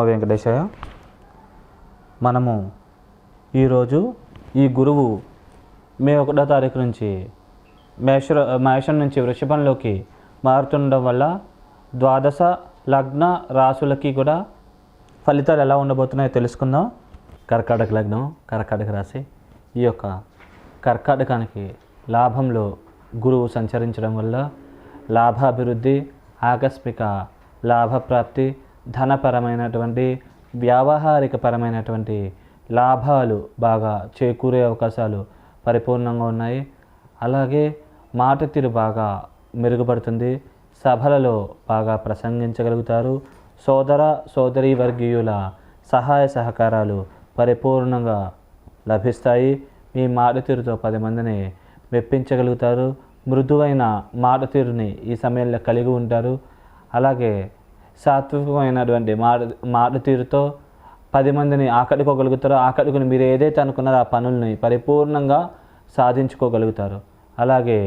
నమో వెంకటేశాయ మనము ఈరోజు ఈ గురువు మే ఒకటో తారీఖు నుంచి మేష మేషం నుంచి వృషభంలోకి మారుతుండడం వల్ల ద్వాదశ లగ్న రాసులకి కూడా ఫలితాలు ఎలా ఉండబోతున్నాయో తెలుసుకుందాం. కర్కాటక లగ్నం కర్కాటక రాశి. ఈ యొక్క కర్కాటకానికి లాభంలో గురువు సంచరించడం వల్ల లాభాభివృద్ధి ఆకస్మిక లాభప్రాప్తి ధనపరమైనటువంటి వ్యావహారిక పరమైనటువంటి లాభాలు బాగా చేకూరే అవకాశాలు పరిపూర్ణంగా ఉన్నాయి. అలాగే మాట తీరు బాగా మెరుగుపడుతుంది. సభలలో బాగా ప్రసంగించగలుగుతారు. సోదర సోదరీ వర్గీయుల సహాయ సహకారాలు పరిపూర్ణంగా లభిస్తాయి. మీ మాట తీరుతో పది మందిని మెప్పించగలుగుతారు. మృదువైన మాట తీరుని ఈ సమయంలో కలిగి ఉంటారు. అలాగే సాత్వికమైనటువంటి మాట మాట తీరుతో పది మందిని ఆకట్టుకోగలుగుతారో ఆకట్టుకుని మీరు ఏదైతే అనుకున్నారో ఆ పనుల్ని పరిపూర్ణంగా సాధించుకోగలుగుతారు. అలాగే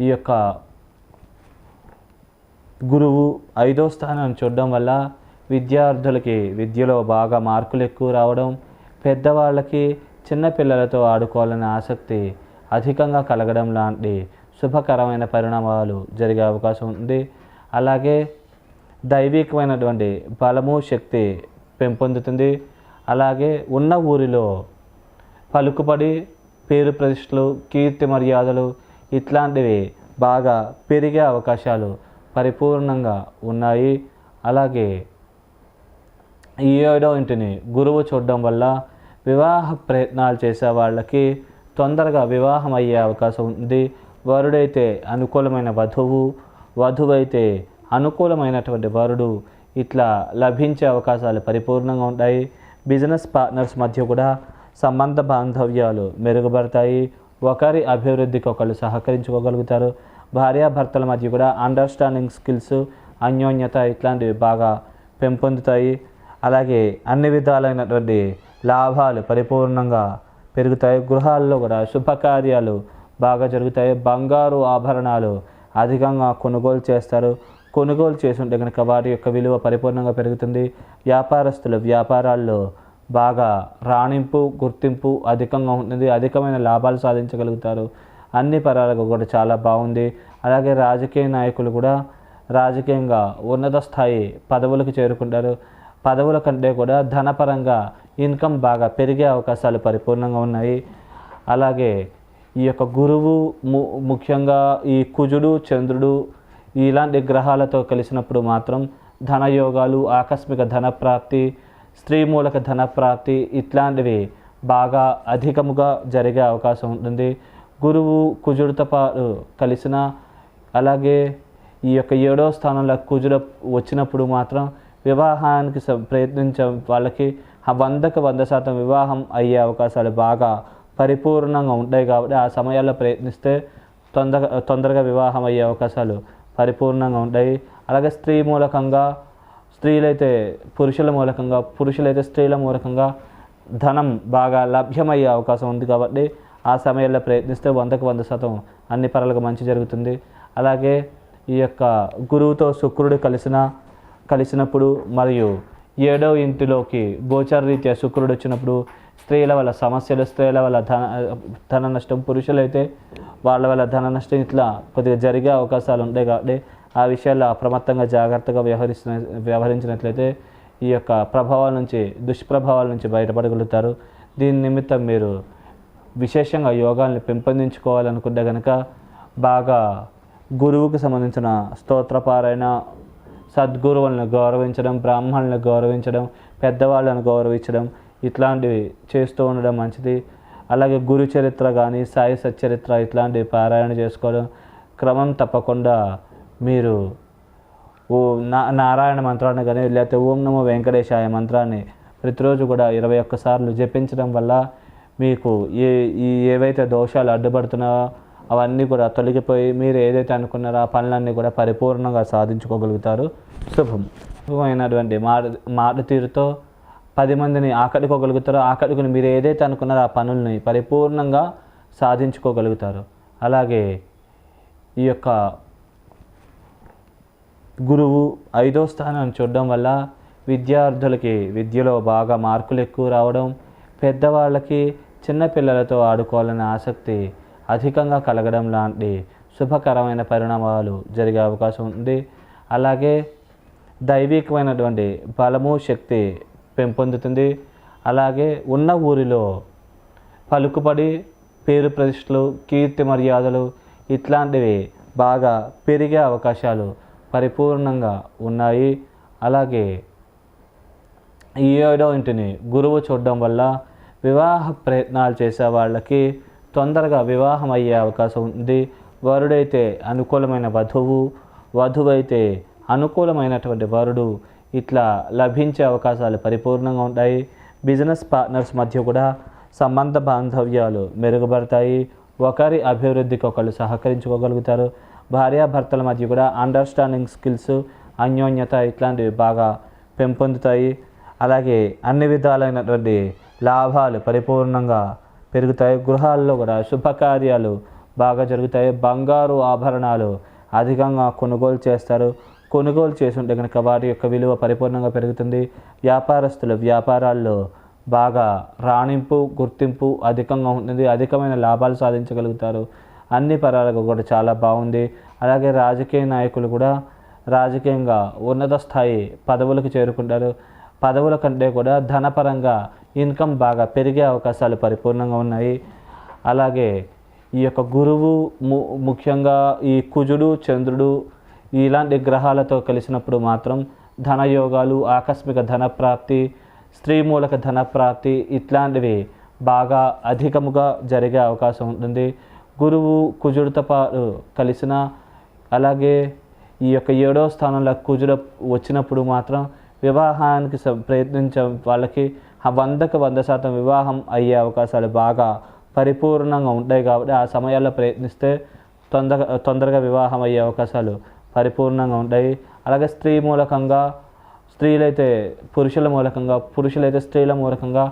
ఈ యొక్క గురువు ఐదో స్థానాన్ని చూడడం వల్ల విద్యార్థులకి విద్యలో బాగా మార్కులు ఎక్కువ రావడం పెద్దవాళ్ళకి చిన్నపిల్లలతో ఆడుకోవాలనే ఆసక్తి అధికంగా కలగడం లాంటి శుభకరమైన పరిణామాలు జరిగే అవకాశం ఉంది. అలాగే దైవికమైనటువంటి బలము శక్తి పెంపొందుతుంది. అలాగే ఉన్న ఊరిలో పలుకుబడి పేరు ప్రతిష్టలు కీర్తి మర్యాదలు ఇట్లాంటివి బాగా పెరిగే అవకాశాలు పరిపూర్ణంగా ఉన్నాయి. అలాగే ఈ ఏడో ఇంటిని గురువు చూడడం వల్ల వివాహ ప్రయత్నాలు చేసే వాళ్ళకి తొందరగా వివాహం అయ్యే అవకాశం ఉంది. వరుడైతే అనుకూలమైన వధువు వధువైతే అనుకూలమైనటువంటి వరుడు ఇట్లా లభించే అవకాశాలు పరిపూర్ణంగా ఉంటాయి. బిజినెస్ పార్ట్నర్స్ మధ్య కూడా సంబంధ బాంధవ్యాలు మెరుగుపడతాయి. ఒకరి అభివృద్ధికి ఒకరు సహకరించుకోగలుగుతారు. భార్యాభర్తల మధ్య కూడా అండర్స్టాండింగ్ స్కిల్స్ అన్యోన్యత ఇట్లాంటివి బాగా పెంపొందుతాయి. అలాగే అన్ని విధాలైనటువంటి లాభాలు పరిపూర్ణంగా పెరుగుతాయి. గృహాల్లో కూడా శుభకార్యాలు బాగా జరుగుతాయి. బంగారు ఆభరణాలు అధికంగా కొనుగోలు చేస్తారు. కొనుగోలు చేసుంటే కనుక వాటి యొక్క విలువ పరిపూర్ణంగా పెరుగుతుంది. వ్యాపారస్తులు వ్యాపారాల్లో బాగా రాణింపు గుర్తింపు అధికంగా ఉంటుంది. అధికమైన లాభాలు సాధించగలుగుతారు. అన్ని పరాలకు కూడా చాలా బాగుంది. అలాగే రాజకీయ నాయకులు కూడా రాజకీయంగా ఉన్నత స్థాయి పదవులకు చేరుకుంటారు. పదవుల కంటే కూడా ధనపరంగా ఇన్కమ్ బాగా పెరిగే అవకాశాలు పరిపూర్ణంగా ఉన్నాయి. అలాగే ఈ యొక్క గురువు ము ముఖ్యంగా ఈ కుజుడు చంద్రుడు ఇలాంటి గ్రహాలతో కలిసినప్పుడు మాత్రం ధనయోగాలు ఆకస్మిక ధన ప్రాప్తి స్త్రీ మూలక ధన ప్రాప్తి ఇట్లాంటివి బాగా అధికముగా జరిగే అవకాశం ఉంటుంది. గురువు కుజుడితో పాటు కలిసిన అలాగే ఈ యొక్క ఏడో స్థానంలో కుజుడ వచ్చినప్పుడు మాత్రం వివాహానికి ప్రయత్నించే వాళ్ళకి వందకు వంద శాతం వివాహం అయ్యే అవకాశాలు బాగా పరిపూర్ణంగా ఉంటాయి కాబట్టి ఆ సమయాల్లో ప్రయత్నిస్తే తొందరగా తొందరగా వివాహం అయ్యే అవకాశాలు పరిపూర్ణంగా ఉంటాయి. అలాగే స్త్రీ మూలకంగా స్త్రీలైతే పురుషుల మూలకంగా పురుషులైతే స్త్రీల మూలకంగా ధనం బాగా లభ్యమయ్యే అవకాశం ఉంది కాబట్టి ఆ సమయంలో ప్రయత్నిస్తే వందకు వంద శాతం అన్ని పనులకు మంచి జరుగుతుంది. అలాగే ఈ యొక్క గురువుతో శుక్రుడు కలిసిన కలిసినప్పుడు మరియు ఏడో ఇంటిలోకి గోచర రీత్యా శుక్రుడు వచ్చినప్పుడు స్త్రీల వల్ల సమస్యలు స్త్రీల వల్ల ధన ధన నష్టం పురుషులైతే వాళ్ళ వల్ల ధన నష్టం ఇట్లా కొద్దిగా జరిగే అవకాశాలు ఉంటాయి కాబట్టి ఆ విషయాల్లో అప్రమత్తంగా జాగ్రత్తగా వ్యవహరిస్తున్న వ్యవహరించినట్లయితే ఈ యొక్క ప్రభావాల నుంచి దుష్ప్రభావాల నుంచి బయటపడగలుగుతారు. దీని నిమిత్తం మీరు విశేషంగా యోగాల్ని పెంపొందించుకోవాలనుకుంటే కనుక బాగా గురువుకు సంబంధించిన స్తోత్రపారాయణ సద్గురువులను గౌరవించడం బ్రాహ్మణులను గౌరవించడం పెద్దవాళ్ళను గౌరవించడం ఇట్లాంటివి చేస్తూ ఉండడం మంచిది. అలాగే గురు చరిత్ర కానీ సాయి సచ్చరిత్ర ఇట్లాంటివి పారాయణ చేసుకోవడం క్రమం తప్పకుండా మీరు ఓ నా నారాయణ మంత్రాన్ని కానీ లేకపోతే ఓం నమో వెంకటేశాయ మంత్రాన్ని ప్రతిరోజు కూడా ఇరవై ఒక్కసార్లు జపించడం వల్ల మీకు ఏ ఈ ఏవైతే దోషాలు అడ్డుపడుతున్నాయో అవన్నీ కూడా తొలగిపోయి మీరు ఏదైతే అనుకున్నారో ఆ పనులన్నీ కూడా పరిపూర్ణంగా సాధించుకోగలుగుతారు. శుభం. శుభమైనటువంటి మారు మారుతీరుతో తీరుతో పది మందిని ఆకట్టుకోగలుగుతారో ఆకట్టుకుని మీరు ఏదైతే అనుకున్నారో ఆ పనుల్ని పరిపూర్ణంగా సాధించుకోగలుగుతారు. అలాగే ఈ యొక్క గురువు ఐదో స్థానాన్ని చూడడం వల్ల విద్యార్థులకి విద్యలో బాగా మార్కులు ఎక్కువ రావడం పెద్దవాళ్ళకి చిన్నపిల్లలతో ఆడుకోవాలనే ఆసక్తి అధికంగా కలగడం లాంటి శుభకరమైన పరిణామాలు జరిగే అవకాశం ఉంది. అలాగే దైవికమైనటువంటి బలము శక్తి పెంపొందుతుంది. అలాగే ఉన్న ఊరిలో పలుకుబడి పేరు ప్రతిష్టలు కీర్తి మర్యాదలు ఇట్లాంటివి బాగా పెరిగే అవకాశాలు పరిపూర్ణంగా ఉన్నాయి. అలాగే ఈ ఏడో ఇంటిని గురువు చూడడం వల్ల వివాహ ప్రయత్నాలు చేసే వాళ్ళకి తొందరగా వివాహం అయ్యే అవకాశం ఉంది. వరుడైతే అనుకూలమైన వధువు వధువైతే అనుకూలమైనటువంటి వరుడు ఇట్లా లభించే అవకాశాలు పరిపూర్ణంగా ఉంటాయి. బిజినెస్ పార్ట్నర్స్ మధ్య కూడా సంబంధ బాంధవ్యాలు మెరుగుపడతాయి. ఒకరి అభివృద్ధికి ఒకళ్ళు సహకరించుకోగలుగుతారు. భార్యాభర్తల మధ్య కూడా అండర్స్టాండింగ్ స్కిల్స్ అన్యోన్యత ఇట్లాంటివి బాగా పెంపొందుతాయి. అలాగే అన్ని విధాలైనటువంటి లాభాలు పరిపూర్ణంగా పెరుగుతాయి. గృహాల్లో కూడా శుభకార్యాలు బాగా జరుగుతాయి. బంగారు ఆభరణాలు అధికంగా కొనుగోలు చేస్తారు. కొనుగోలు చేసి కనుక వాటి యొక్క విలువ పరిపూర్ణంగా పెరుగుతుంది. వ్యాపారస్తులు వ్యాపారాల్లో బాగా రాణింపు గుర్తింపు అధికంగా ఉంటుంది. అధికమైన లాభాలు సాధించగలుగుతారు. అన్ని పరాలకు కూడా చాలా బాగుంది. అలాగే రాజకీయ నాయకులు కూడా రాజకీయంగా ఉన్నత స్థాయి పదవులకు చేరుకుంటారు. పదవుల కంటే కూడా ధనపరంగా ఇన్కమ్ బాగా పెరిగే అవకాశాలు పరిపూర్ణంగా ఉన్నాయి. అలాగే ఈ యొక్క గురువు ము ముఖ్యంగా ఈ కుజుడు చంద్రుడు ఇలాంటి గ్రహాలతో కలిసినప్పుడు మాత్రం ధనయోగాలు ఆకస్మిక ధన ప్రాప్తి స్త్రీ మూలక ధన ప్రాప్తి ఇట్లాంటివి బాగా అధికముగా జరిగే అవకాశం ఉంటుంది. గురువు కుజుడితో పాటు కలిసిన అలాగే ఈ యొక్క ఏడో స్థానంలో కుజుడు వచ్చినప్పుడు మాత్రం వివాహానికి స- ప్రయత్నించే వాళ్ళకి వందకు వంద శాతం వివాహం అయ్యే అవకాశాలు బాగా పరిపూర్ణంగా ఉంటాయి కాబట్టి ఆ సమయాల్లో ప్రయత్నిస్తే తొందరగా తొందరగా వివాహం అయ్యే అవకాశాలు పరిపూర్ణంగా ఉంటాయి. అలాగే స్త్రీ మూలకంగా స్త్రీలైతే పురుషుల మూలకంగా పురుషులైతే స్త్రీల మూలకంగా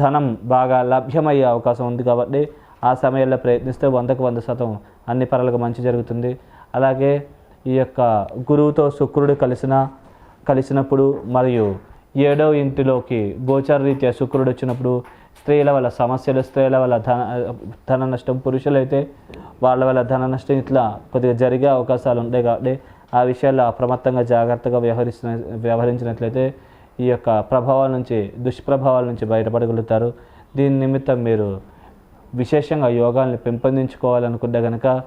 ధనం బాగా లభ్యమయ్యే అవకాశం ఉంది కాబట్టి ఆ సమయంలో ప్రయత్నిస్తే వందకు వంద శాతం అన్ని పనులకు మంచి జరుగుతుంది. అలాగే ఈ యొక్క గురువుతో శుక్రుడు కలిసిన కలిసినప్పుడు మరియు ఏడవ ఇంటిలోకి గోచర రీత్యా శుక్రుడు వచ్చినప్పుడు స్త్రీల వల్ల సమస్యలు స్త్రీల వల్ల ధన ధన నష్టం పురుషులైతే వాళ్ళ వల్ల ధన నష్టం ఇట్లా కొద్దిగా జరిగే అవకాశాలు ఉంటాయి కాబట్టి ఆ విషయాల్లో అప్రమత్తంగా జాగ్రత్తగా వ్యవహరిస్తున్న వ్యవహరించినట్లయితే ఈ యొక్క ప్రభావాల నుంచి దుష్ప్రభావాల నుంచి బయటపడగలుగుతారు. దీని నిమిత్తం మీరు విశేషంగా యోగాల్ని పెంపొందించుకోవాలనుకుంటే కనుక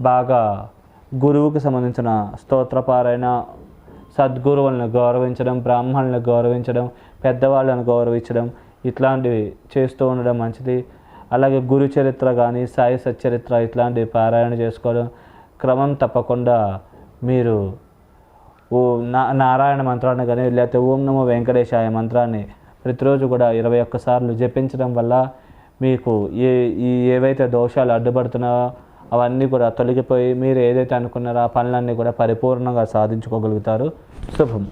బాగా గురువుకు సంబంధించిన స్తోత్రపారాయణ సద్గురువులను గౌరవించడం బ్రాహ్మణులను గౌరవించడం పెద్దవాళ్ళను గౌరవించడం ఇట్లాంటివి చేస్తూ ఉండడం మంచిది. అలాగే గురు చరిత్ర కానీ సాయి సచ్చరిత్ర ఇట్లాంటివి పారాయణ చేసుకోవడం క్రమం తప్పకుండా మీరు ఓ నా నారాయణ మంత్రాన్ని కానీ లేకపోతే ఓం నమో వెంకటేశాయ మంత్రాన్ని ప్రతిరోజు కూడా ఇరవై ఒక్కసార్లు జపించడం వల్ల మీకు ఏ ఈ ఏవైతే దోషాలు అడ్డుపడుతున్నాయో అవన్నీ కూడా తొలగిపోయి మీరు ఏదైతే అనుకున్నారో ఆ పనులన్నీ కూడా పరిపూర్ణంగా సాధించుకోగలుగుతారు. శుభం.